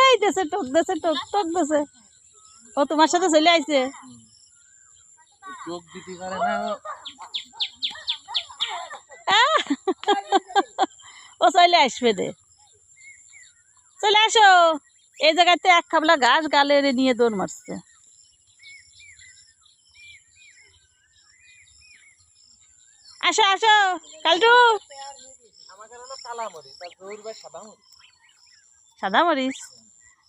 এই দেশে টক দেশে টক টক দেশে। ও তোমার সাথে চলে আইছে? ও। চলে আসবে দে। চলে আসো। এই জায়গাতে এক খাবলা ঘাস গালে নিয়ে দৌড় মারছে। আসো আসো, কালটু। ভাই সাদা মরিচ সাদা মরিচ।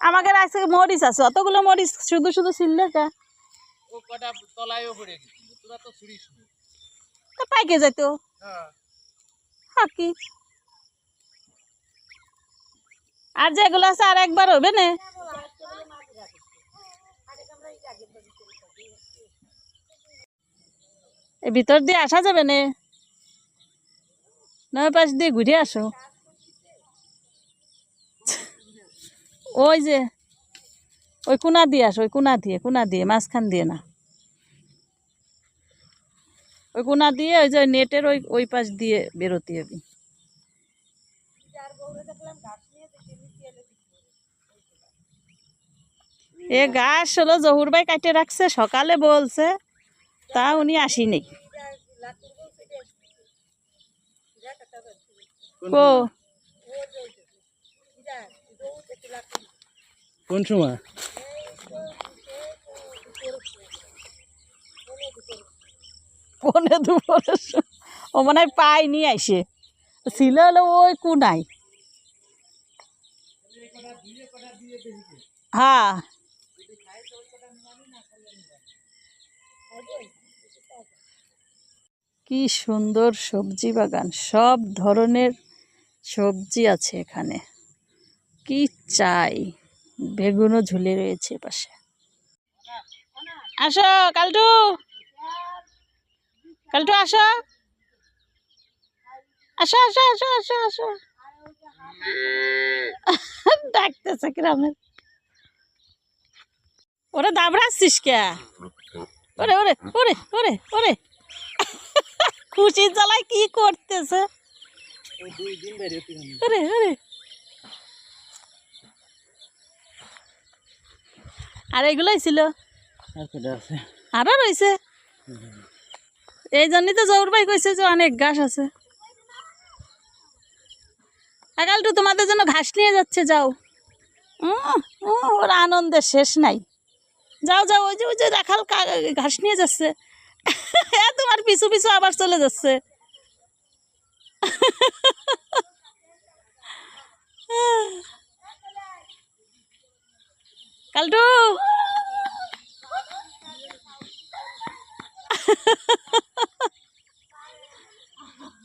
আমাকে আজকে মরিচ আছে অতগুলো মরিচ শুধু শুধু ছিললে কা পাইকে যেত হ্যাঁ। হাকি আর যেগুলো আছে আর একবার হবে না? ভিতর দিয়ে আসা যাবে না? নয় পাশ দিয়ে ঘুরে আসো। ওই যে ওই কোনা দিয়ে আসো ওই কোনা দিয়ে কোনা দিয়ে মাঝখান দিয়ে না। ওই কোনা দিয়ে ওই যে ওই নেটের ওই ওই পাশ দিয়ে বেরোতে হবে। এ গাছ হলো জহুর ভাই কাটে রাখছে সকালে বলছে তা উনি আসেনি। কো? কোন সময়? ও মনে হয় পাইনি আইসে ছিল ওই কুনাই হ্যাঁ। কি সুন্দর সবজি বাগান। সব ধরনের সবজি আছে এখানে। কি চাই। বেগুনও ঝুলে রয়েছে পাশে। আসো কালটু। কালটু আসো। আসো আসো আসো আসো আসো। ডাকতেছে গ্রামের। ওরে দাবড়াচ্ছিস কে? ওরে ওরে ওরে ওরে ওরে। খুশির জ্বালায় কি করতেছে? ওরে ওরে। আর এগুলোই ছিল আর আরও রয়েছে। এই জন্যই তো জৌর ভাই কইছে যে অনেক ঘাস আছে। আগালটু তোমাদের জন্য ঘাস নিয়ে যাচ্ছে যাও। ওর আনন্দের শেষ নাই। যাও যাও ওই যে ওই যে রাখাল কা- ঘাস নিয়ে যাচ্ছে। তোমার পিছু পিছু আবার চলে যাচ্ছে। কালটু।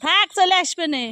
থাক চলে আসবে নে।